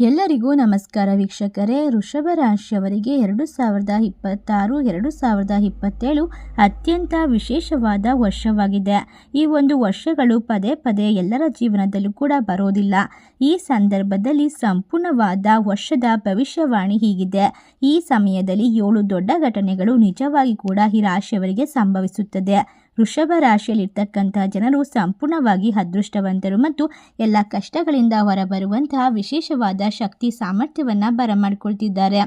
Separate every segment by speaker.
Speaker 1: ಎಲ್ಲರಿಗೂ ನಮಸ್ಕಾರ ವೀಕ್ಷಕರೇ. ವೃಷಭ ರಾಶಿಯವರಿಗೆ ಎರಡು ಸಾವಿರದ ಇಪ್ಪತ್ತಾರು, ಎರಡು ಸಾವಿರದ ಇಪ್ಪತ್ತೇಳು ಅತ್ಯಂತ ವಿಶೇಷವಾದ ವರ್ಷವಾಗಿದೆ. ಈ ಒಂದು ವರ್ಷಗಳು ಪದೇ ಪದೇ ಎಲ್ಲರ ಜೀವನದಲ್ಲೂ ಕೂಡ ಬರೋದಿಲ್ಲ. ಈ ಸಂದರ್ಭದಲ್ಲಿ ಸಂಪೂರ್ಣವಾದ ವರ್ಷದ ಭವಿಷ್ಯವಾಣಿ ಹೀಗಿದೆ. ಈ ಸಮಯದಲ್ಲಿ ಏಳು ದೊಡ್ಡ ಘಟನೆಗಳು ನಿಜವಾಗಿ ಕೂಡ ಈ ರಾಶಿಯವರಿಗೆ ಸಂಭವಿಸುತ್ತದೆ. ವೃಷಭ ರಾಶಿಯಲ್ಲಿರ್ತಕ್ಕಂಥ ಜನರು ಸಂಪೂರ್ಣವಾಗಿ ಅದೃಷ್ಟವಂತರು ಮತ್ತು ಎಲ್ಲ ಕಷ್ಟಗಳಿಂದ ಹೊರಬರುವಂತಹ ವಿಶೇಷವಾದ ಶಕ್ತಿ ಸಾಮರ್ಥ್ಯವನ್ನು ಬರಮಾಡಿಕೊಳ್ತಿದ್ದಾರೆ.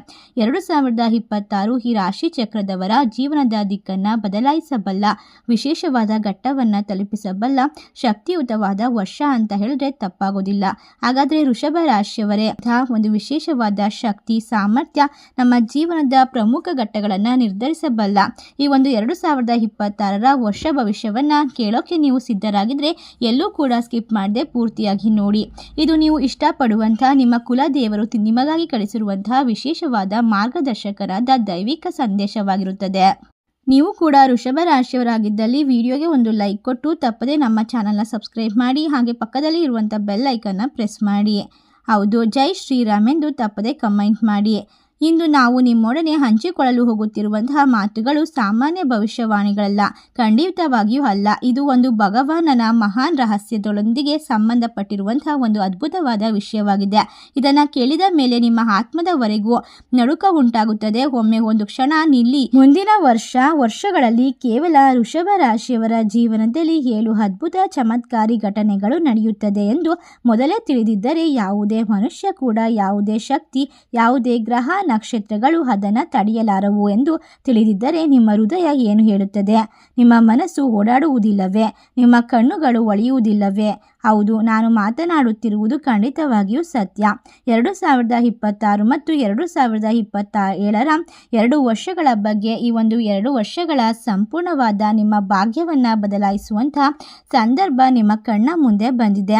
Speaker 1: ಎರಡು ಸಾವಿರದ ಇಪ್ಪತ್ತಾರು ಈ ರಾಶಿ ಚಕ್ರದವರ ಜೀವನದ ದಿಕ್ಕನ್ನು ಬದಲಾಯಿಸಬಲ್ಲ, ವಿಶೇಷವಾದ ಘಟ್ಟವನ್ನು ತಲುಪಿಸಬಲ್ಲ, ಶಕ್ತಿಯುತವಾದ ವರ್ಷ ಅಂತ ಹೇಳಿದ್ರೆ ತಪ್ಪಾಗೋದಿಲ್ಲ. ಹಾಗಾದರೆ ವೃಷಭ ರಾಶಿಯವರೇ ಒಂದು ವಿಶೇಷವಾದ ಶಕ್ತಿ, ಸಾಮರ್ಥ್ಯ ನಮ್ಮ ಜೀವನದ ಪ್ರಮುಖ ಘಟ್ಟಗಳನ್ನು ನಿರ್ಧರಿಸಬಲ್ಲ ಈ ಒಂದು ಎರಡು ಸಾವಿರದ ಇಪ್ಪತ್ತಾರರ ವರ್ಷ ಭವಿಷ್ಯವನ್ನ ಕೇಳೋಕೆ ನೀವು ಸಿದ್ಧರಾಗಿದ್ರೆ ಎಲ್ಲೂ ಕೂಡ ಸ್ಕಿಪ್ ಮಾಡದೆ ಪೂರ್ತಿಯಾಗಿ ನೋಡಿ. ಇದು ನೀವು ಇಷ್ಟಪಡುವಂತಹ ನಿಮ್ಮ ಕುಲದೇವರು ದೇವರು ನಿಮಗಾಗಿ ಕಳಿಸಿರುವಂತಹ ವಿಶೇಷವಾದ ಮಾರ್ಗದರ್ಶಕರಾದ ದೈವಿಕ ಸಂದೇಶವಾಗಿರುತ್ತದೆ. ನೀವು ಕೂಡ ಋಷಭ ರಾಶಿಯವರಾಗಿದ್ದಲ್ಲಿ ವಿಡಿಯೋಗೆ ಒಂದು ಲೈಕ್ ಕೊಟ್ಟು ತಪ್ಪದೆ ನಮ್ಮ ಚಾನಲ್ನ ಸಬ್ಸ್ಕ್ರೈಬ್ ಮಾಡಿ ಹಾಗೆ ಪಕ್ಕದಲ್ಲಿ ಇರುವಂಥ ಬೆಲ್ ಐಕನ್ನ ಪ್ರೆಸ್ ಮಾಡಿ. ಹೌದು, ಜೈ ಶ್ರೀರಾಮ್ ಎಂದು ತಪ್ಪದೆ ಕಮೆಂಟ್ ಮಾಡಿ. ಇಂದು ನಾವು ನಿಮ್ಮೊಡನೆ ಹಂಚಿಕೊಳ್ಳಲು ಹೋಗುತ್ತಿರುವಂತಹ ಮಾತುಗಳು ಸಾಮಾನ್ಯ ಭವಿಷ್ಯವಾಣಿಗಳಲ್ಲ, ಖಂಡಿತವಾಗಿಯೂ ಅಲ್ಲ. ಇದು ಒಂದು ಭಗವಾನನ ಮಹಾನ್ ರಹಸ್ಯದೊಂದಿಗೆ ಸಂಬಂಧಪಟ್ಟಿರುವಂತಹ ಒಂದು ಅದ್ಭುತವಾದ ವಿಷಯವಾಗಿದೆ. ಇದನ್ನು ಕೇಳಿದ ಮೇಲೆ ನಿಮ್ಮ ಆತ್ಮದವರೆಗೂ ನಡುಕ ಉಂಟಾಗುತ್ತದೆ. ಒಮ್ಮೆ ಒಂದು ಕ್ಷಣ ನಿಲ್ಲಿ, ಮುಂದಿನ ವರ್ಷ, ವರ್ಷಗಳಲ್ಲಿ ಕೇವಲ ವೃಷಭ ರಾಶಿಯವರ ಜೀವನದಲ್ಲಿ ಏಳು ಅದ್ಭುತ ಚಮತ್ಕಾರಿ ಘಟನೆಗಳು ನಡೆಯುತ್ತದೆ ಎಂದು ಮೊದಲೇ ತಿಳಿದಿದ್ದರೆ ಯಾವುದೇ ಮನುಷ್ಯ ಕೂಡ, ಯಾವುದೇ ಶಕ್ತಿ, ಯಾವುದೇ ಗ್ರಹ ನಕ್ಷತ್ರಗಳು ಅದನ್ನು ತಡೆಯಲಾರವು ಎಂದು ತಿಳಿದಿದ್ದರೆ ನಿಮ್ಮ ಹೃದಯ ಏನು ಹೇಳುತ್ತದೆ? ನಿಮ್ಮ ಮನಸ್ಸು ಓಡಾಡುವುದಿಲ್ಲವೇ? ನಿಮ್ಮ ಕಣ್ಣುಗಳು ಒಳೆಯುವುದಿಲ್ಲವೇ? ಹೌದು, ನಾನು ಮಾತನಾಡುತ್ತಿರುವುದು ಖಂಡಿತವಾಗಿಯೂ ಸತ್ಯ. ಎರಡು ಸಾವಿರದ ಇಪ್ಪತ್ತಾರು ಮತ್ತು ಎರಡು ಸಾವಿರದ ಇಪ್ಪತ್ತ ಏಳರ ಎರಡು ವರ್ಷಗಳ ಬಗ್ಗೆ ಈ ಒಂದು ಎರಡು ವರ್ಷಗಳ ಸಂಪೂರ್ಣವಾದ ನಿಮ್ಮ ಭಾಗ್ಯವನ್ನು ಬದಲಾಯಿಸುವಂಥ ಸಂದರ್ಭ ನಿಮ್ಮ ಕಣ್ಣ ಮುಂದೆ ಬಂದಿದೆ.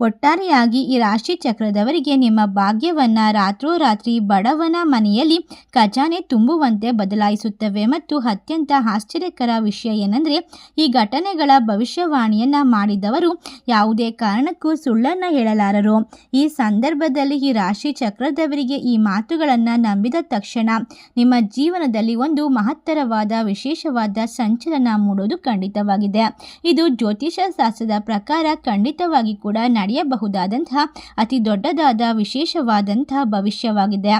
Speaker 1: ಒಟ್ಟಾರೆಯಾಗಿ ಈ ರಾಶಿ ಚಕ್ರದವರಿಗೆ ನಿಮ್ಮ ಭಾಗ್ಯವನ್ನು ರಾತ್ರೋರಾತ್ರಿ ಬಡವನ ಮನೆಯಲ್ಲಿ ಖಜಾನೆ ತುಂಬುವಂತೆ ಬದಲಾಯಿಸುತ್ತವೆ ಮತ್ತು ಅತ್ಯಂತ ಆಶ್ಚರ್ಯಕರ ವಿಷಯ ಏನೆಂದರೆ, ಈ ಘಟನೆಗಳ ಭವಿಷ್ಯವಾಣಿಯನ್ನು ಮಾಡಿದವರು ಯಾವುದೇ ಕಾರಣಕ್ಕೂ ಸುಳ್ಳನ್ನು ಹೇಳಲಾರರು. ಈ ಸಂದರ್ಭದಲ್ಲಿ ಈ ರಾಶಿ ಚಕ್ರದವರಿಗೆ ಈ ಮಾತುಗಳನ್ನು ನಂಬಿದ ತಕ್ಷಣ ನಿಮ್ಮ ಜೀವನದಲ್ಲಿ ಒಂದು ಮಹತ್ತರವಾದ, ವಿಶೇಷವಾದ ಸಂಚಲನ ಮೂಡೋದು ಖಂಡಿತವಾಗಿದೆ. ಇದು ಜ್ಯೋತಿಷ ಶಾಸ್ತ್ರದ ಪ್ರಕಾರ ಖಂಡಿತವಾಗಿ ಕೂಡ ನಡೆಯಬಹುದಾದಂತಹ ಅತಿ ದೊಡ್ಡದಾದ ವಿಶೇಷವಾದಂತಹ ಭವಿಷ್ಯವಾಗಿದೆ.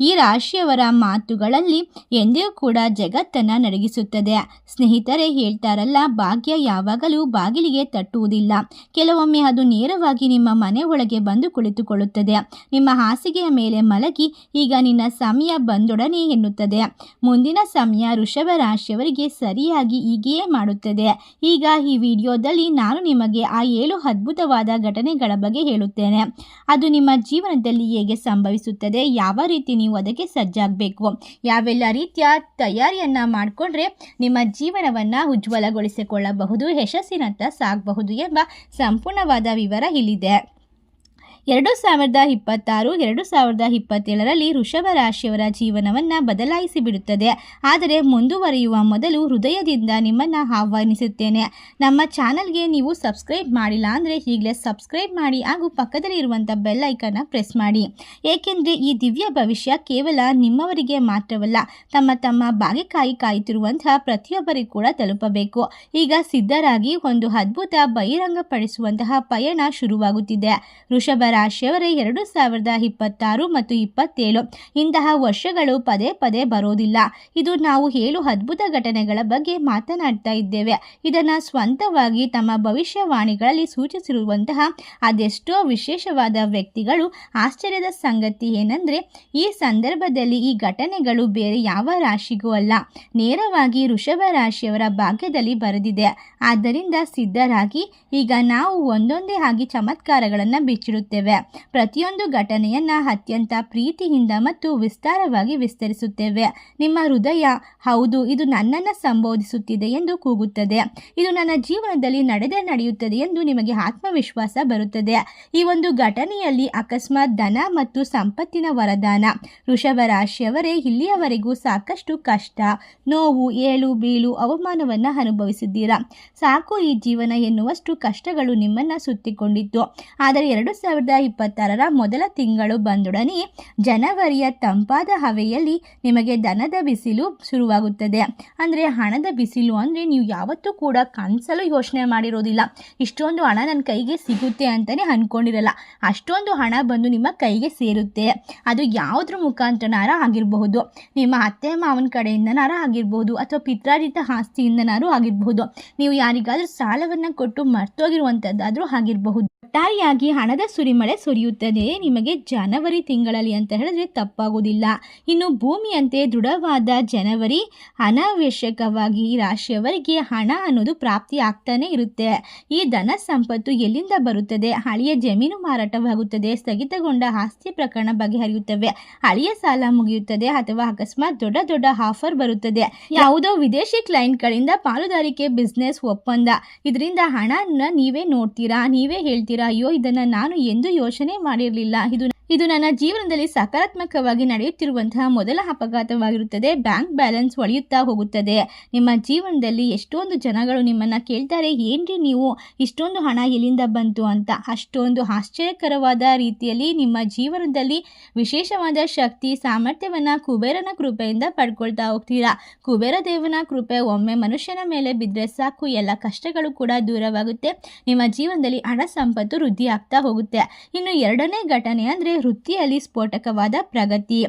Speaker 1: ಈ ರಾಶಿಯವರ ಮಾತುಗಳಲ್ಲಿ ಎಂದಿಗೂ ಕೂಡ ಜಗತ್ತನ್ನು ನಡಗಿಸುತ್ತದೆ. ಸ್ನೇಹಿತರೆ ಹೇಳ್ತಾರಲ್ಲ, ಭಾಗ್ಯ ಯಾವಾಗಲೂ ಬಾಗಿಲಿಗೆ ತಟ್ಟುವುದಿಲ್ಲ. ಕೆಲವೊಮ್ಮೆ ಅದು ನೇರವಾಗಿ ನಿಮ್ಮ ಮನೆ ಒಳಗೆ ಬಂದು ಕುಳಿತುಕೊಳ್ಳುತ್ತದೆ. ನಿಮ್ಮ ಹಾಸಿಗೆಯ ಮೇಲೆ ಮಲಗಿ ಈಗ ನಿನ್ನ ಸಮಯ ಬಂದೊಡನೆ ಎನ್ನುತ್ತದೆ. ಮುಂದಿನ ಸಮಯ ಋಷಭ ರಾಶಿಯವರಿಗೆ ಸರಿಯಾಗಿ ಹೀಗೆಯೇ ಮಾಡುತ್ತದೆ. ಈಗ ಈ ವಿಡಿಯೋದಲ್ಲಿ ನಾನು ನಿಮಗೆ ಆ ಏಳು ಅದ್ಭುತವಾದ ಘಟನೆಗಳ ಬಗ್ಗೆ ಹೇಳುತ್ತೇನೆ. ಅದು ನಿಮ್ಮ ಜೀವನದಲ್ಲಿ ಹೇಗೆ ಸಂಭವಿಸುತ್ತದೆ? ಯಾವ ರೀತಿ ನೀವು ಅದಕ್ಕೆ ಸಜ್ಜಾಗಬೇಕು? ಯಾವೆಲ್ಲ ರೀತಿಯ ತಯಾರಿಯನ್ನ ಮಾಡಿಕೊಂಡ್ರೆ ನಿಮ್ಮ ಜೀವನವನ್ನು ಉಜ್ವಲಗೊಳಿಸಿಕೊಳ್ಳಬಹುದು, ಯಶಸ್ಸಿನತ್ತ ಸಾಗಬಹುದು ಎಂಬ ಸಂಪೂರ್ಣವಾದ ವಿವರ ಇಲ್ಲಿದೆ. ಎರಡು ಸಾವಿರದ ಇಪ್ಪತ್ತಾರು, ಎರಡು ಸಾವಿರದ ಇಪ್ಪತ್ತೇಳರಲ್ಲಿ ವೃಷಭ ರಾಶಿಯವರ ಜೀವನವನ್ನು ಬದಲಾಯಿಸಿ ಬಿಡುತ್ತದೆ. ಆದರೆ ಮುಂದುವರಿಯುವ ಮೊದಲು ಹೃದಯದಿಂದ ನಿಮ್ಮನ್ನು ಆಹ್ವಾನಿಸುತ್ತೇನೆ. ನಮ್ಮ ಚಾನಲ್ಗೆ ನೀವು ಸಬ್ಸ್ಕ್ರೈಬ್ ಮಾಡಿಲ್ಲ ಅಂದರೆ ಈಗಲೇ ಸಬ್ಸ್ಕ್ರೈಬ್ ಮಾಡಿ ಹಾಗೂ ಪಕ್ಕದಲ್ಲಿ ಇರುವಂಥ ಬೆಲ್ ಐಕನ್ನ ಪ್ರೆಸ್ ಮಾಡಿ. ಏಕೆಂದರೆ ಈ ದಿವ್ಯ ಭವಿಷ್ಯ ಕೇವಲ ನಿಮ್ಮವರಿಗೆ ಮಾತ್ರವಲ್ಲ, ತಮ್ಮ ತಮ್ಮ ಬಾಗಿಕಾಯಿ ಕಾಯುತ್ತಿರುವಂತಹ ಪ್ರತಿಯೊಬ್ಬರಿಗೂ ಕೂಡ ತಲುಪಬೇಕು. ಈಗ ಸಿದ್ಧರಾಗಿ ಒಂದು ಅದ್ಭುತ ಬಹಿರಂಗಪಡಿಸುವಂತಹ ಪಯಣ ಶುರುವಾಗುತ್ತಿದೆ. ವೃಷಭ ರಾಶಿಯವರೇ ಎರಡು ಸಾವಿರದ ಇಪ್ಪತ್ತಾರು ಮತ್ತು ಇಪ್ಪತ್ತೇಳು. ಇಂತಹ ವರ್ಷಗಳು ಪದೇ ಪದೇ ಬರೋದಿಲ್ಲ. ಇದು ನಾವು ಏಳು ಅದ್ಭುತ ಘಟನೆಗಳ ಬಗ್ಗೆ ಮಾತನಾಡ್ತಾ ಇದ್ದೇವೆ. ಇದನ್ನು ಸ್ವಂತವಾಗಿ ತಮ್ಮ ಭವಿಷ್ಯವಾಣಿಗಳಲ್ಲಿ ಸೂಚಿಸಿರುವಂತಹ ಅದೆಷ್ಟೋ ವಿಶೇಷವಾದ ವ್ಯಕ್ತಿಗಳು ಆಶ್ಚರ್ಯದ ಸಂಗತಿ ಏನಂದರೆ, ಈ ಸಂದರ್ಭದಲ್ಲಿ ಈ ಘಟನೆಗಳು ಬೇರೆ ಯಾವ ರಾಶಿಗೂ ಅಲ್ಲ. ನೇರವಾಗಿ ಋಷಭ ರಾಶಿಯವರ ಭಾಗ್ಯದಲ್ಲಿ ಬರೆದಿದೆ. ಆದ್ದರಿಂದ ಸಿದ್ಧರಾಗಿ ಈಗ ನಾವು ಒಂದೊಂದೇ ಆಗಿ ಚಮತ್ಕಾರಗಳನ್ನು ಬಿಚ್ಚಿಡುತ್ತೇವೆ. ಪ್ರತಿಯೊಂದು ಘಟನೆಯನ್ನ ಅತ್ಯಂತ ಪ್ರೀತಿಯಿಂದ ಮತ್ತು ವಿಸ್ತಾರವಾಗಿ ವಿಸ್ತರಿಸುತ್ತೇವೆ. ನಿಮ್ಮ ಹೃದಯ, ಹೌದು, ಇದು ನನ್ನನ್ನು ಸಂಬೋಧಿಸುತ್ತಿದೆ ಎಂದು ಕೂಗುತ್ತದೆ. ಇದು ನನ್ನ ಜೀವನದಲ್ಲಿ ನಡೆದ ನಡೆಯುತ್ತದೆ ಎಂದು ನಿಮಗೆ ಆತ್ಮವಿಶ್ವಾಸ ಬರುತ್ತದೆ. ಈ ಒಂದು ಘಟನೆಯಲ್ಲಿ ಅಕಸ್ಮಾತ್ ಧನ ಮತ್ತು ಸಂಪತ್ತಿನ ವರದಾನ. ವೃಷಭ ರಾಶಿಯವರೇ ಇಲ್ಲಿಯವರೆಗೂ ಸಾಕಷ್ಟು ಕಷ್ಟ, ನೋವು, ಏಳು, ಬೀಳು, ಅವಮಾನವನ್ನು ಅನುಭವಿಸಿದ್ದೀರಾ? ಸಾಕು, ಈ ಜೀವನ ಎನ್ನುವಷ್ಟು ಕಷ್ಟಗಳು ನಿಮ್ಮನ್ನು ಸುತ್ತಿಕೊಂಡಿತ್ತು ಆದರೆ ಎರಡು ಸಾವಿರದ ಸಾವಿರದ ಇಪ್ಪತ್ತಾರರ ಮೊದಲ ತಿಂಗಳು ಬಂದೊಡನೆ ಜನವರಿಯ ತಂಪಾದ ಹವೆಯಲ್ಲಿ ನಿಮಗೆ ದನದ ಬಿಸಿಲು ಶುರುವಾಗುತ್ತದೆ. ಅಂದರೆ ಹಣದ ಬಿಸಿಲು ಅಂದರೆ ನೀವು ಯಾವತ್ತೂ ಕೂಡ ಕನಸಲು ಯೋಚನೆ ಮಾಡಿರೋದಿಲ್ಲ. ಇಷ್ಟೊಂದು ಹಣ ನನ್ನ ಕೈಗೆ ಸಿಗುತ್ತೆ ಅಂತಲೇ ಅಂದ್ಕೊಂಡಿರಲ್ಲ ಅಷ್ಟೊಂದು ಹಣ ಬಂದು ನಿಮ್ಮ ಕೈಗೆ ಸೇರುತ್ತೆ. ಅದು ಯಾವುದ್ರ ಮುಖಾಂತರನಾರ ಆಗಿರಬಹುದು. ನಿಮ್ಮ ಅತ್ತೆ ಮಾವನ ಕಡೆಯಿಂದನಾರ ಆಗಿರಬಹುದು ಅಥವಾ ಪಿತ್ರಾರ್ಜಿತ ಆಸ್ತಿಯಿಂದನಾರು ಆಗಿರಬಹುದು. ನೀವು ಯಾರಿಗಾದರೂ ಸಾಲವನ್ನು ಕೊಟ್ಟು ಮರ್ತೋಗಿರುವಂಥದ್ದಾದರೂ ಆಗಿರಬಹುದು. ಒಟ್ಟಾರೆಯಾಗಿ ಹಣದ ಸುರಿಮಳೆ ಸುರಿಯುತ್ತದೆ. ನಿಮಗೆ ಜನವರಿ ತಿಂಗಳಲ್ಲಿ ಅಂತ ಹೇಳಿದ್ರೆ ತಪ್ಪಾಗೋದಿಲ್ಲ ಇನ್ನು ಭೂಮಿಯಂತೆ ದೃಢವಾದ ಜನವರಿ ಅನಾವಶ್ಯಕವಾಗಿ ಈ ರಾಶಿಯವರಿಗೆ ಹಣ ಅನ್ನೋದು ಪ್ರಾಪ್ತಿ ಆಗ್ತಾನೆ ಇರುತ್ತೆ. ಈ ಧನ ಸಂಪತ್ತು ಎಲ್ಲಿಂದ ಬರುತ್ತದೆ? ಹಳೆಯ ಜಮೀನು ಮಾರಾಟವಾಗುತ್ತದೆ. ಸ್ಥಗಿತಗೊಂಡ ಆಸ್ತಿ ಪ್ರಕರಣ ಬಗೆಹರಿಯುತ್ತವೆ. ಹಳೆಯ ಸಾಲ ಮುಗಿಯುತ್ತದೆ ಅಥವಾ ಅಕಸ್ಮಾತ್ ದೊಡ್ಡ ದೊಡ್ಡ ಆಫರ್ ಬರುತ್ತದೆ. ಯಾವುದೋ ವಿದೇಶಿ ಕ್ಲೈಂಟ್ಗಳಿಂದ ಪಾಲುದಾರಿಕೆ ಬಿಸ್ನೆಸ್ ಒಪ್ಪಂದ. ಇದರಿಂದ ಹಣನ ನೀವೇ ನೋಡ್ತೀರಾ? ನೀವೇ ಹೇಳ್ತೀರಾ? ಅಯ್ಯೋ ಇದನ್ನ ನಾನು ಎಂದೂ ಯೋಚನೆ ಮಾಡಿರಲಿಲ್ಲ. ಇದು ಇದು ನನ್ನ ಜೀವನದಲ್ಲಿ ಸಕಾರಾತ್ಮಕವಾಗಿ ನಡೆಯುತ್ತಿರುವಂತಹ ಮೊದಲ ಅಪಘಾತವಾಗಿರುತ್ತದೆ. ಬ್ಯಾಂಕ್ ಬ್ಯಾಲೆನ್ಸ್ ಒಳೆಯುತ್ತಾ ಹೋಗುತ್ತದೆ. ನಿಮ್ಮ ಜೀವನದಲ್ಲಿ ಎಷ್ಟೊಂದು ಜನಗಳು ನಿಮ್ಮನ್ನು ಕೇಳ್ತಾರೆ, ಏನ್ರಿ ನೀವು ಇಷ್ಟೊಂದು ಹಣ ಎಲ್ಲಿಂದ ಬಂತು? ಅಂತ. ಅಷ್ಟೊಂದು ಆಶ್ಚರ್ಯಕರವಾದ ರೀತಿಯಲ್ಲಿ ನಿಮ್ಮ ಜೀವನದಲ್ಲಿ ವಿಶೇಷವಾದ ಶಕ್ತಿ, ಸಾಮರ್ಥ್ಯವನ್ನು ಕುಬೇರನ ಕೃಪೆಯಿಂದ ಪಡ್ಕೊಳ್ತಾ ಹೋಗ್ತೀರಾ? ಕುಬೇರ ದೇವನ ಕೃಪೆ ಒಮ್ಮೆ ಮನುಷ್ಯನ ಮೇಲೆ ಬಿದ್ದರೆ ಸಾಕು. ಎಲ್ಲ ಕಷ್ಟಗಳು ಕೂಡ ದೂರವಾಗುತ್ತೆ. ನಿಮ್ಮ ಜೀವನದಲ್ಲಿ ಹಣ ಸಂಪತ್ತು ವೃದ್ಧಿ ಆಗ್ತಾ ಹೋಗುತ್ತೆ. ಇನ್ನು ಎರಡನೇ ಘಟನೆ ಅಂದರೆ ವೃತ್ತಿಯಲ್ಲಿ ಸ್ಫೋಟಕವಾದ ಪ್ರಗತಿ.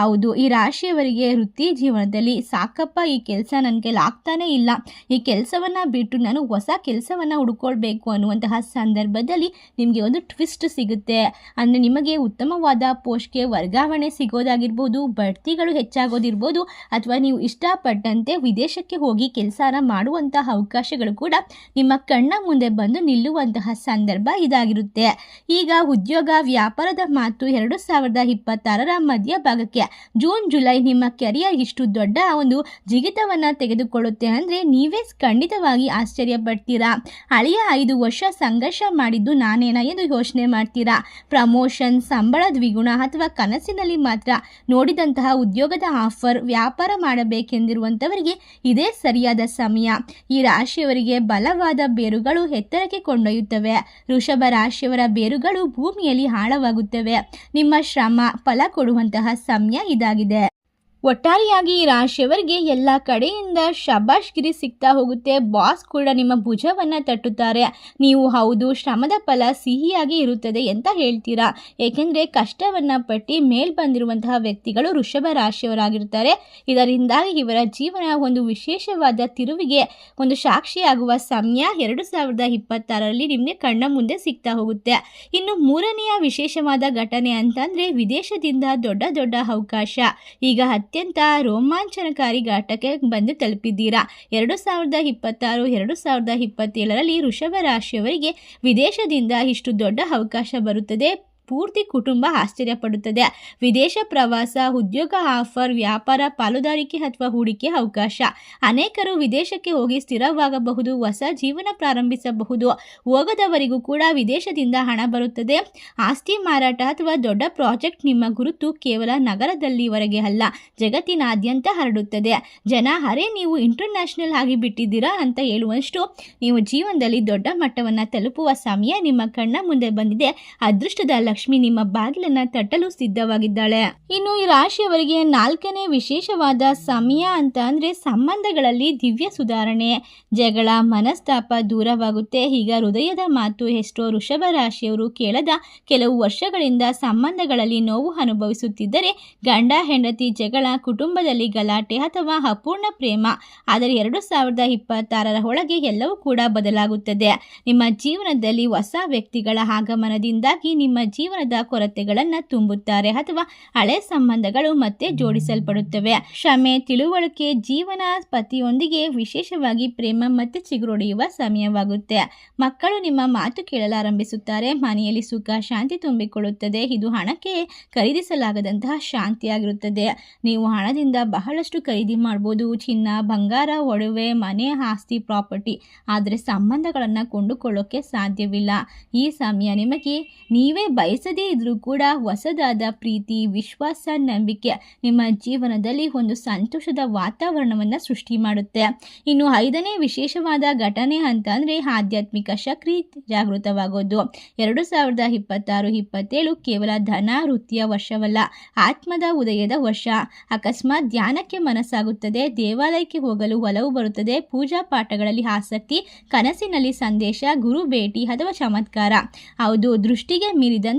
Speaker 1: ಹೌದು, ಈ ರಾಶಿಯವರಿಗೆ ವೃತ್ತಿ ಜೀವನದಲ್ಲಿ ಸಾಕಪ್ಪ, ಈ ಕೆಲಸ ನನ್ನ ಕೈಲಿ ಇಲ್ಲ. ಈ ಕೆಲಸವನ್ನು ಬಿಟ್ಟು ನಾನು ಹೊಸ ಕೆಲಸವನ್ನು ಹುಡ್ಕೊಳ್ಬೇಕು ಅನ್ನುವಂತಹ ಸಂದರ್ಭದಲ್ಲಿ ನಿಮಗೆ ಒಂದು ಟ್ವಿಸ್ಟ್ ಸಿಗುತ್ತೆ. ಅಂದರೆ ನಿಮಗೆ ಉತ್ತಮವಾದ ಪೋಸ್ಟ್ಗೆ ವರ್ಗಾವಣೆ ಸಿಗೋದಾಗಿರ್ಬೋದು, ಬಡ್ತಿಗಳು ಹೆಚ್ಚಾಗೋದಿರ್ಬೋದು, ಅಥವಾ ನೀವು ಇಷ್ಟಪಟ್ಟಂತೆ ವಿದೇಶಕ್ಕೆ ಹೋಗಿ ಕೆಲಸನ ಮಾಡುವಂತಹ ಅವಕಾಶಗಳು ಕೂಡ ನಿಮ್ಮ ಕಣ್ಣ ಮುಂದೆ ಬಂದು ನಿಲ್ಲುವಂತಹ ಸಂದರ್ಭ ಇದಾಗಿರುತ್ತೆ. ಈಗ ಉದ್ಯೋಗ, ವ್ಯಾಪಾರದ ಮಾತು ಎರಡು ಸಾವಿರದ ಇಪ್ಪತ್ತಾರರ ಮಧ್ಯಭಾಗಕ್ಕೆ ಜೂನ್, ಜುಲೈ ನಿಮ್ಮ ಕೆರಿಯರ್ ಇಷ್ಟು ದೊಡ್ಡ ಒಂದು ಜಿಗಿತವನ್ನು ತೆಗೆದುಕೊಳ್ಳುತ್ತೆ ಅಂದರೆ ನೀವೇ ಖಂಡಿತವಾಗಿ ಆಶ್ಚರ್ಯ ಪಡ್ತೀರಾ ಹಳೆಯ ಐದು ವರ್ಷ ಸಂಘರ್ಷ ಮಾಡಿದ್ದು ನಾನೇನ ಎಂದು ಯೋಚನೆ ಮಾಡ್ತೀರಾ? ಪ್ರಮೋಷನ್, ಸಂಬಳ ದ್ವಿಗುಣ ಅಥವಾ ಕನಸಿನಲ್ಲಿ ಮಾತ್ರ ನೋಡಿದಂತಹ ಉದ್ಯೋಗದ ಆಫರ್ ವ್ಯಾಪಾರ ಮಾಡಬೇಕೆಂದಿರುವಂಥವರಿಗೆ ಇದೇ ಸರಿಯಾದ ಸಮಯ. ಈ ರಾಶಿಯವರಿಗೆ ಬಲವಾದ ಬೇರುಗಳು ಎತ್ತರಕ್ಕೆ ಕೊಂಡೊಯ್ಯುತ್ತವೆ. ವೃಷಭ ರಾಶಿಯವರ ಬೇರುಗಳು ಭೂಮಿಯಲ್ಲಿ ಆಳವಾಗುತ್ತವೆ. ನಿಮ್ಮ ಶ್ರಮ ಫಲ ಕೊಡುವಂತಹ ಸಮಯ ಇದಾಗಿದೆ. ಒಟ್ಟಾರೆಯಾಗಿ ಈ ರಾಶಿಯವರಿಗೆ ಎಲ್ಲ ಕಡೆಯಿಂದ ಶಬಾಷ್ಗಿರಿ ಸಿಗ್ತಾ ಹೋಗುತ್ತೆ. ಬಾಸ್ ಕೂಡ ನಿಮ್ಮ ಭುಜವನ್ನು ತಟ್ಟುತ್ತಾರೆ. ನೀವು ಹೌದು, ಶ್ರಮದ ಫಲ ಸಿಹಿಯಾಗಿ ಇರುತ್ತದೆ ಅಂತ ಹೇಳ್ತೀರಾ? ಏಕೆಂದರೆ ಕಷ್ಟವನ್ನು ಪಟ್ಟಿ ಮೇಲ್ ಬಂದಿರುವಂತಹ ವ್ಯಕ್ತಿಗಳು ವೃಷಭ ರಾಶಿಯವರಾಗಿರ್ತಾರೆ. ಇದರಿಂದಾಗಿ ಇವರ ಜೀವನ ಒಂದು ವಿಶೇಷವಾದ ತಿರುವಿಗೆ, ಒಂದು ಸಾಕ್ಷಿಯಾಗುವ ಸಮಯ ಎರಡು ಸಾವಿರದ ಇಪ್ಪತ್ತಾರರಲ್ಲಿ ನಿಮಗೆ ಕಣ್ಣ ಮುಂದೆ ಸಿಗ್ತಾ ಹೋಗುತ್ತೆ. ಇನ್ನು ಮೂರನೆಯ ವಿಶೇಷವಾದ ಘಟನೆ ಅಂತಂದರೆ ವಿದೇಶದಿಂದ ದೊಡ್ಡ ದೊಡ್ಡ ಅವಕಾಶ. ಈಗ ಅತ್ಯಂತ ರೋಮಾಂಚನಕಾರಿ ಘಾಟಕ್ಕೆ ಬಂದು ತಲುಪಿದ್ದೀರಾ. ಎರಡು ಸಾವಿರದ ಇಪ್ಪತ್ತಾರು, ಎರಡು ಸಾವಿರದ ಇಪ್ಪತ್ತೇಳರಲ್ಲಿ ರಾಶಿಯವರಿಗೆ ವಿದೇಶದಿಂದ ಇಷ್ಟು ದೊಡ್ಡ ಅವಕಾಶ ಬರುತ್ತದೆ. ಪೂರ್ತಿ ಕುಟುಂಬ ಆಶ್ಚರ್ಯಪಡುತ್ತದೆ ವಿದೇಶ ಪ್ರವಾಸ, ಉದ್ಯೋಗ ಆಫರ್, ವ್ಯಾಪಾರ, ಪಾಲುದಾರಿಕೆ ಅಥವಾ ಹೂಡಿಕೆ ಅವಕಾಶ. ಅನೇಕರು ವಿದೇಶಕ್ಕೆ ಹೋಗಿ ಸ್ಥಿರವಾಗಬಹುದು, ಹೊಸ ಜೀವನ ಪ್ರಾರಂಭಿಸಬಹುದು. ಹೋಗದವರಿಗೂ ಕೂಡ ವಿದೇಶದಿಂದ ಹಣ ಬರುತ್ತದೆ. ಆಸ್ತಿ ಮಾರಾಟ ಅಥವಾ ದೊಡ್ಡ ಪ್ರಾಜೆಕ್ಟ್ ನಿಮ್ಮ ಗುರುತು ಕೇವಲ ನಗರದಲ್ಲಿವರೆಗೆ ಅಲ್ಲ, ಜಗತ್ತಿನಾದ್ಯಂತ ಹರಡುತ್ತದೆ. ಜನ, ಅರೆ, ನೀವು ಇಂಟರ್ನ್ಯಾಷನಲ್ ಆಗಿ ಬಿಟ್ಟಿದ್ದೀರಾ? ಅಂತ ಹೇಳುವಷ್ಟು ನೀವು ಜೀವನದಲ್ಲಿ ದೊಡ್ಡ ಮಟ್ಟವನ್ನು ತಲುಪುವ ಸಮಯ ನಿಮ್ಮ ಕಣ್ಣ ಮುಂದೆ ಬಂದಿದೆ. ಅದೃಷ್ಟದ ಲಕ್ಷ್ಮಿ ನಿಮ್ಮ ಬಾಗಿಲನ್ನ ತಟ್ಟಲು ಸಿದ್ಧವಾಗಿದ್ದಾಳೆ. ಇನ್ನು ಈ ರಾಶಿಯವರಿಗೆ ನಾಲ್ಕನೇ ವಿಶೇಷವಾದ ಸಮಯ ಅಂತ ಅಂದ್ರೆ ಸಂಬಂಧಗಳಲ್ಲಿ ದಿವ್ಯ ಸುಧಾರಣೆ. ಜಗಳ, ಮನಸ್ತಾಪ ದೂರವಾಗುತ್ತೆ. ಈಗ ಹೃದಯದ ಮಾತು ಎಷ್ಟೋ ವೃಷಭ ರಾಶಿಯವರು ಕೇಳದ ಕೆಲವು ವರ್ಷಗಳಿಂದ ಸಂಬಂಧಗಳಲ್ಲಿ ನೋವು ಅನುಭವಿಸುತ್ತಿದ್ದರೆ ಗಂಡ, ಹೆಂಡತಿ, ಜಗಳ, ಕುಟುಂಬದಲ್ಲಿ ಗಲಾಟೆ ಅಥವಾ ಅಪೂರ್ಣ ಪ್ರೇಮ. ಆದರೆ ಎರಡು ಸಾವಿರದ ಇಪ್ಪತ್ತಾರರ ಒಳಗೆ ಎಲ್ಲವೂ ಕೂಡ ಬದಲಾಗುತ್ತದೆ. ನಿಮ್ಮ ಜೀವನದಲ್ಲಿ ಹೊಸ ವ್ಯಕ್ತಿಗಳ ಆಗಮನದಿಂದಾಗಿ ನಿಮ್ಮ ಜೀವನದ ಕೊರತೆಗಳನ್ನು ತುಂಬುತ್ತಾರೆ ಅಥವಾ ಹಳೆ ಸಂಬಂಧಗಳು ಮತ್ತೆ ಜೋಡಿಸಲ್ಪಡುತ್ತವೆ. ಕ್ಷಮೆ, ತಿಳುವಳಿಕೆ, ಜೀವನ ಪತಿಯೊಂದಿಗೆ ವಿಶೇಷವಾಗಿ ಪ್ರೇಮ ಮತ್ತೆ ಚಿಗುರೊಡೆಯುವ ಸಮಯವಾಗುತ್ತೆ. ಮಕ್ಕಳು ನಿಮ್ಮ ಮಾತು ಕೇಳಲಾರಂಭಿಸುತ್ತಾರೆ. ಮನೆಯಲ್ಲಿ ಸುಖ, ಶಾಂತಿ ತುಂಬಿಕೊಳ್ಳುತ್ತದೆ. ಇದು ಹಣಕ್ಕೆ ಖರೀದಿಸಲಾಗದಂತಹ ಶಾಂತಿಯಾಗಿರುತ್ತದೆ. ನೀವು ಹಣದಿಂದ ಬಹಳಷ್ಟು ಖರೀದಿ ಮಾಡಬಹುದು ಚಿನ್ನ, ಬಂಗಾರ, ಒಡವೆ, ಮನೆ, ಆಸ್ತಿ, ಪ್ರಾಪರ್ಟಿ. ಆದರೆ ಸಂಬಂಧಗಳನ್ನು ಕೊಂಡುಕೊಳ್ಳೋಕೆ ಸಾಧ್ಯವಿಲ್ಲ. ಈ ಸಮಯ ನಿಮಗೆ ನೀವೇ ಬಯಸಿ ಬಯಸದೇ ಇದ್ರೂ ಕೂಡ ಹೊಸದಾದ ಪ್ರೀತಿ, ವಿಶ್ವಾಸ, ನಂಬಿಕೆ ನಿಮ್ಮ ಜೀವನದಲ್ಲಿ ಒಂದು ಸಂತೋಷದ ವಾತಾವರಣವನ್ನು ಸೃಷ್ಟಿ ಮಾಡುತ್ತೆ. ಇನ್ನು ಐದನೇ ವಿಶೇಷವಾದ ಘಟನೆ ಅಂತ ಅಂದರೆ ಆಧ್ಯಾತ್ಮಿಕ ಶಕ್ತಿ ಜಾಗೃತವಾಗೋದು. ಎರಡು ಸಾವಿರದ ಇಪ್ಪತ್ತಾರು, ಇಪ್ಪತ್ತೇಳು ಕೇವಲ ಧನ, ವೃತ್ತಿಯ ವರ್ಷವಲ್ಲ, ಆತ್ಮದ ಉದಯದ ವರ್ಷ. ಅಕಸ್ಮಾತ್ ಧ್ಯಾನಕ್ಕೆ ಮನಸ್ಸಾಗುತ್ತದೆ, ದೇವಾಲಯಕ್ಕೆ ಹೋಗಲು ಒಲವು ಬರುತ್ತದೆ, ಪೂಜಾ ಪಾಠಗಳಲ್ಲಿ ಆಸಕ್ತಿ, ಕನಸಿನಲ್ಲಿ ಸಂದೇಶ, ಗುರು ಭೇಟಿ ಅಥವಾ ಚಮತ್ಕಾರ. ಹೌದು, ದೃಷ್ಟಿಗೆ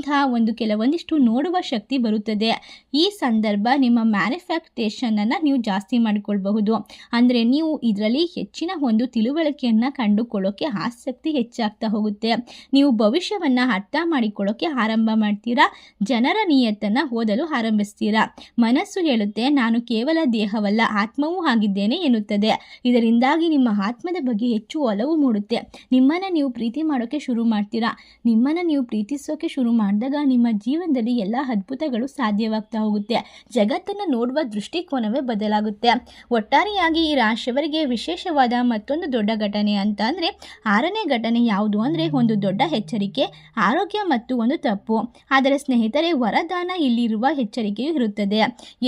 Speaker 1: ಮೀರಿದಂತಹ ಒಂದು ಕೆಲವೊಂದಿಷ್ಟು ನೋಡುವ ಶಕ್ತಿ ಬರುತ್ತದೆ. ಈ ಸಂದರ್ಭ ನಿಮ್ಮ ಮ್ಯಾನುಫ್ಯಾಕ್ಟೇಷನನ್ನು ನೀವು ಜಾಸ್ತಿ ಮಾಡಿಕೊಳ್ಬಹುದು. ಅಂದರೆ ನೀವು ಇದರಲ್ಲಿ ಹೆಚ್ಚಿನ ಒಂದು ತಿಳುವಳಿಕೆಯನ್ನು ಕಂಡುಕೊಳ್ಳೋಕೆ ಆಸಕ್ತಿ ಹೆಚ್ಚಾಗ್ತಾ ಹೋಗುತ್ತೆ. ನೀವು ಭವಿಷ್ಯವನ್ನು ಅರ್ಥ ಮಾಡಿಕೊಳ್ಳೋಕೆ ಆರಂಭ ಮಾಡ್ತೀರಾ? ಜನರ ನಿಯತ್ತನ್ನು ಓದಲು ಆರಂಭಿಸ್ತೀರಾ? ಮನಸ್ಸು ಹೇಳುತ್ತೆ, ನಾನು ಕೇವಲ ದೇಹವಲ್ಲ, ಆತ್ಮವೂ ಆಗಿದ್ದೇನೆ ಎನ್ನುತ್ತದೆ. ಇದರಿಂದಾಗಿ ನಿಮ್ಮ ಆತ್ಮದ ಬಗ್ಗೆ ಹೆಚ್ಚು ಒಲವು ಮೂಡುತ್ತೆ. ನಿಮ್ಮನ್ನು ನೀವು ಪ್ರೀತಿ ಮಾಡೋಕ್ಕೆ ಶುರು ಮಾಡ್ತೀರಾ? ನಿಮ್ಮನ್ನು ನೀವು ಪ್ರೀತಿಸೋಕೆ ಶುರು ಮಾಡಿದಾಗ ನಿಮ್ಮ ಜೀವನದಲ್ಲಿ ಎಲ್ಲ ಅದ್ಭುತಗಳು ಸಾಧ್ಯವಾಗ್ತಾ ಹೋಗುತ್ತೆ. ಜಗತ್ತನ್ನು ನೋಡುವ ದೃಷ್ಟಿಕೋನವೇ ಬದಲಾಗುತ್ತೆ. ಒಟ್ಟಾರೆಯಾಗಿ ಈ ರಾಶಿಯವರಿಗೆ ವಿಶೇಷವಾದ ಮತ್ತೊಂದು ದೊಡ್ಡ ಘಟನೆ ಅಂತ ಅಂದರೆ ಆರನೇ ಘಟನೆ ಯಾವುದು ಅಂದರೆ ಒಂದು ದೊಡ್ಡ ಎಚ್ಚರಿಕೆ, ಆರೋಗ್ಯ ಮತ್ತು ಒಂದು ತಪ್ಪು. ಆದರೆ ಸ್ನೇಹಿತರೆ, ವರದಾನ ಇಲ್ಲಿರುವ ಎಚ್ಚರಿಕೆಯೂ ಇರುತ್ತದೆ.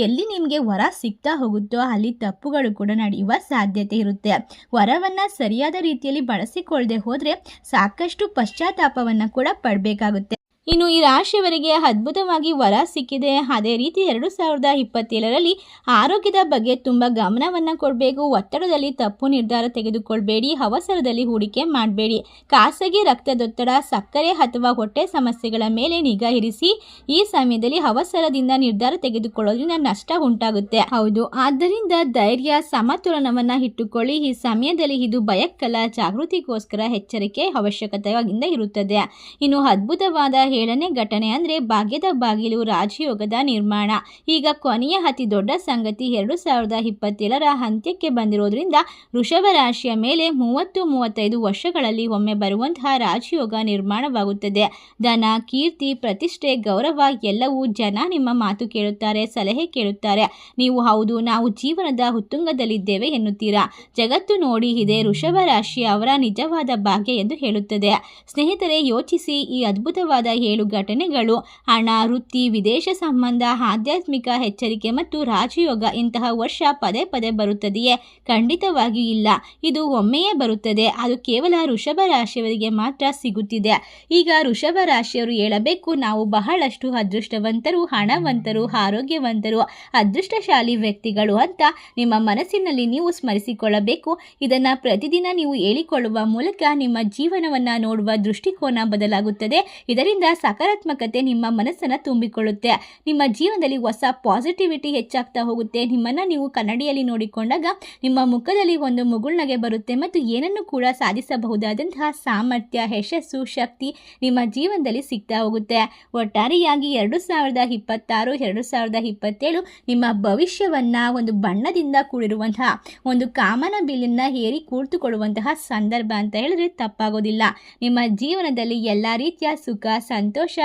Speaker 1: ಎಲ್ಲಿ ನಿಮಗೆ ವರ ಸಿಗ್ತಾ ಹೋಗುತ್ತೋ ಅಲ್ಲಿ ತಪ್ಪುಗಳು ಕೂಡ ನಡೆಯುವ ಸಾಧ್ಯತೆ ಇರುತ್ತೆ. ವರವನ್ನು ಸರಿಯಾದ ರೀತಿಯಲ್ಲಿ ಬಳಸಿಕೊಳ್ಳದೆ ಹೋದರೆ ಸಾಕಷ್ಟು ಪಶ್ಚಾತ್ತಾಪವನ್ನು ಕೂಡ ಪಡಬೇಕಾಗುತ್ತೆ. ಇನ್ನು ಈ ರಾಶಿಯವರಿಗೆ ಅದ್ಭುತವಾಗಿ ವರ ಸಿಕ್ಕಿದೆ. ಅದೇ ರೀತಿ ಎರಡು ಸಾವಿರದ ಇಪ್ಪತ್ತೇಳರಲ್ಲಿ ಆರೋಗ್ಯದ ಬಗ್ಗೆ ತುಂಬ ಗಮನವನ್ನು ಕೊಡಬೇಕು. ಒತ್ತಡದಲ್ಲಿ ತಪ್ಪು ನಿರ್ಧಾರ ತೆಗೆದುಕೊಳ್ಬೇಡಿ. ಅವಸರದಲ್ಲಿ ಹೂಡಿಕೆ ಮಾಡಬೇಡಿ. ಖಾಸಗಿ ರಕ್ತದೊತ್ತಡ, ಸಕ್ಕರೆ ಅಥವಾ ಹೊಟ್ಟೆ ಸಮಸ್ಯೆಗಳ ಮೇಲೆ ನಿಗಾ ಇರಿಸಿ. ಈ ಸಮಯದಲ್ಲಿ ಅವಸರದಿಂದ ನಿರ್ಧಾರ ತೆಗೆದುಕೊಳ್ಳೋದ್ರಿಂದ ನಷ್ಟ ಉಂಟಾಗುತ್ತೆ. ಹೌದು. ಆದ್ದರಿಂದ ಧೈರ್ಯ, ಸಮತೋಲನವನ್ನು ಇಟ್ಟುಕೊಳ್ಳಿ. ಈ ಸಮಯದಲ್ಲಿ ಇದು ಭಯಕ್ಕಲ್ಲ ಜಾಗೃತಿಗೋಸ್ಕರ ಎಚ್ಚರಿಕೆ ಅವಶ್ಯಕತೆಯಿಂದ ಇರುತ್ತದೆ. ಇನ್ನು ಅದ್ಭುತವಾದ ಏಳನೇ ಘಟನೆ ಅಂದರೆ ಭಾಗ್ಯದ ಬಾಗಿಲು ರಾಜಯೋಗದ ನಿರ್ಮಾಣ. ಈಗ ಕೊನೆಯ ಅತಿ ದೊಡ್ಡ ಸಂಗತಿ ಎರಡು ಸಾವಿರದ ಇಪ್ಪತ್ತೇಳರ ಅಂತ್ಯಕ್ಕೆ ಬಂದಿರೋದ್ರಿಂದ ವೃಷಭ ರಾಶಿಯ ಮೇಲೆ ಮೂವತ್ತು ಮೂವತ್ತೈದು ವರ್ಷಗಳಲ್ಲಿ ಒಮ್ಮೆ ಬರುವಂತಹ ರಾಜಯೋಗ ನಿರ್ಮಾಣವಾಗುತ್ತದೆ. ಧನ, ಕೀರ್ತಿ, ಪ್ರತಿಷ್ಠೆ, ಗೌರವ ಎಲ್ಲವೂ ಜನ ನಿಮ್ಮ ಮಾತು ಕೇಳುತ್ತಾರೆ, ಸಲಹೆ ಕೇಳುತ್ತಾರೆ. ನೀವು ಹೌದು, ನಾವು ಜೀವನದ ಉತ್ತುಂಗದಲ್ಲಿದ್ದೇವೆ ಎನ್ನುತ್ತೀರಾ? ಜಗತ್ತು ನೋಡಿ ಇದೆ ವೃಷಭ ರಾಶಿ ಅವರ ನಿಜವಾದ ಭಾಗ್ಯ ಎಂದು ಹೇಳುತ್ತದೆ. ಸ್ನೇಹಿತರೆ, ಯೋಚಿಸಿ ಈ ಅದ್ಭುತವಾದ ಏಳು ಘಟನೆಗಳು ಹಣ, ವೃತ್ತಿ, ವಿದೇಶ ಸಂಬಂಧ, ಆಧ್ಯಾತ್ಮಿಕ ಎಚ್ಚರಿಕೆ ಮತ್ತು ರಾಜಯೋಗ ಇಂತಹ ವರ್ಷ ಪದೇ ಪದೇ ಬರುತ್ತದೆಯೇ? ಖಂಡಿತವಾಗಿಯೂ ಇಲ್ಲ. ಇದು ಒಮ್ಮೆಯೇ ಬರುತ್ತದೆ. ಅದು ಕೇವಲ ಋಷಭ ರಾಶಿಯವರಿಗೆ ಮಾತ್ರ ಸಿಗುತ್ತಿದೆ. ಈಗ ಋಷಭ ರಾಶಿಯವರು ಹೇಳಬೇಕು, ನಾವು ಬಹಳಷ್ಟು ಅದೃಷ್ಟವಂತರು, ಹಣವಂತರು, ಆರೋಗ್ಯವಂತರು, ಅದೃಷ್ಟಶಾಲಿ ವ್ಯಕ್ತಿಗಳು ಅಂತ ನಿಮ್ಮ ಮನಸ್ಸಿನಲ್ಲಿ ನೀವು ಸ್ಮರಿಸಿಕೊಳ್ಳಬೇಕು. ಇದನ್ನು ಪ್ರತಿದಿನ ನೀವು ಹೇಳಿಕೊಳ್ಳುವ ಮೂಲಕ ನಿಮ್ಮ ಜೀವನವನ್ನು ನೋಡುವ ದೃಷ್ಟಿಕೋನ ಬದಲಾಗುತ್ತದೆ. ಇದರಿಂದ ಸಕಾರಾತ್ಮಕತೆ ನಿಮ್ಮ ಮನಸ್ಸನ್ನು ತುಂಬಿಕೊಳ್ಳುತ್ತೆ. ನಿಮ್ಮ ಜೀವನದಲ್ಲಿ ಹೊಸ ಪಾಸಿಟಿವಿಟಿ ಹೆಚ್ಚಾಗ್ತಾ ಹೋಗುತ್ತೆ. ನಿಮ್ಮನ್ನು ನೀವು ಕನ್ನಡಿಯಲ್ಲಿ ನೋಡಿಕೊಂಡಾಗ ನಿಮ್ಮ ಮುಖದಲ್ಲಿ ಒಂದು ಮುಗುಳ್ನಗೆ ಬರುತ್ತೆ ಮತ್ತು ಏನನ್ನು ಕೂಡ ಸಾಧಿಸಬಹುದಾದಂತಹ ಸಾಮರ್ಥ್ಯ, ಯಶಸ್ಸು, ಶಕ್ತಿ ನಿಮ್ಮ ಜೀವನದಲ್ಲಿ ಸಿಗ್ತಾ ಹೋಗುತ್ತೆ. ಒಟ್ಟಾರೆಯಾಗಿ ಎರಡು ಸಾವಿರದ ಇಪ್ಪತ್ತಾರು, ಎರಡು ಸಾವಿರದ ಇಪ್ಪತ್ತೇಳು ನಿಮ್ಮ ಭವಿಷ್ಯವನ್ನು ಒಂದು ಬಣ್ಣದಿಂದ ಕೂಡಿರುವಂತಹ, ಒಂದು ಕಾಮನ ಬಿಲ್ಲಿನ ಹೇರಿ ಕೂರ್ತುಕೊಳ್ಳುವಂತಹ ಸಂದರ್ಭ ಅಂತ ಹೇಳಿದ್ರೆ ತಪ್ಪಾಗೋದಿಲ್ಲ. ನಿಮ್ಮ ಜೀವನದಲ್ಲಿ ಎಲ್ಲ ರೀತಿಯ ಸುಖ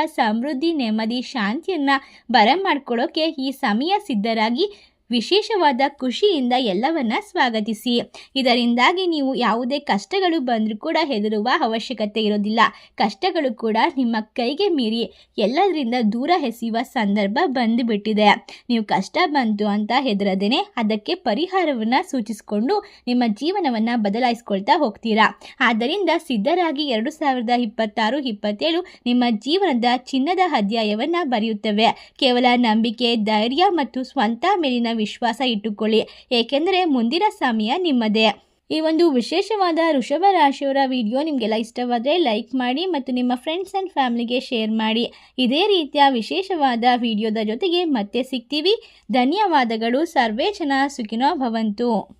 Speaker 1: ಸಮೃದ್ಧಿ ನೆಮ್ಮದಿ ಶಾಂತಿಯನ್ನು ಬರಮಾಡ್ಕೊಳ್ಳೋಕೆ ಈ ಸಮಯ ಸಿದ್ಧರಾಗಿ ವಿಶೇಷವಾದ ಖುಷಿಯಿಂದ ಎಲ್ಲವನ್ನ ಸ್ವಾಗತಿಸಿ. ಇದರಿಂದಾಗಿ ನೀವು ಯಾವುದೇ ಕಷ್ಟಗಳು ಬಂದರೂ ಕೂಡ ಹೆದರುವ ಅವಶ್ಯಕತೆ ಇರೋದಿಲ್ಲ. ಕಷ್ಟಗಳು ಕೂಡ ನಿಮ್ಮ ಕೈಗೆ ಮೀರಿ ಎಲ್ಲದರಿಂದ ದೂರ ಎಸೆಯುವ ಸಂದರ್ಭ ಬಂದುಬಿಟ್ಟಿದೆ. ನೀವು ಕಷ್ಟ ಬಂತು ಅಂತ ಹೆದರದೇನೆ ಅದಕ್ಕೆ ಪರಿಹಾರವನ್ನು ಸೂಚಿಸಿಕೊಂಡು ನಿಮ್ಮ ಜೀವನವನ್ನು ಬದಲಾಯಿಸ್ಕೊಳ್ತಾ ಹೋಗ್ತೀರಾ? ಆದ್ದರಿಂದ ಸಿದ್ಧರಾಗಿ ಎರಡು ಸಾವಿರದ ಇಪ್ಪತ್ತಾರು, ಇಪ್ಪತ್ತೇಳು ನಿಮ್ಮ ಜೀವನದ ಚಿನ್ನದ ಅಧ್ಯಾಯವನ್ನು ಬರೆಯುತ್ತವೆ. ಕೇವಲ ನಂಬಿಕೆ, ಧೈರ್ಯ ಮತ್ತು ಸ್ವಂತ ಮೇಲಿನ ವಿಶ್ವಾಸ ಇಟ್ಟುಕೊಳ್ಳಿ. ಏಕೆಂದರೆ ಮುಂದಿನ ಸಮಯ ನಿಮ್ಮದೇ. ಈ ಒಂದು ವಿಶೇಷವಾದ ಋಷಭ ರಾಶಿಯವರ ವಿಡಿಯೋ ನಿಮಗೆಲ್ಲ ಇಷ್ಟವಾದರೆ ಲೈಕ್ ಮಾಡಿ ಮತ್ತು ನಿಮ್ಮ ಫ್ರೆಂಡ್ಸ್ ಆ್ಯಂಡ್ ಫ್ಯಾಮಿಲಿಗೆ ಶೇರ್ ಮಾಡಿ. ಇದೇ ರೀತಿಯ ವಿಶೇಷವಾದ ವಿಡಿಯೋದ ಜೊತೆಗೆ ಮತ್ತೆ ಸಿಗ್ತೀವಿ. ಧನ್ಯವಾದಗಳು. ಸರ್ವೇ ಜನ ಸುಖಿನೋ ಭವಂತು.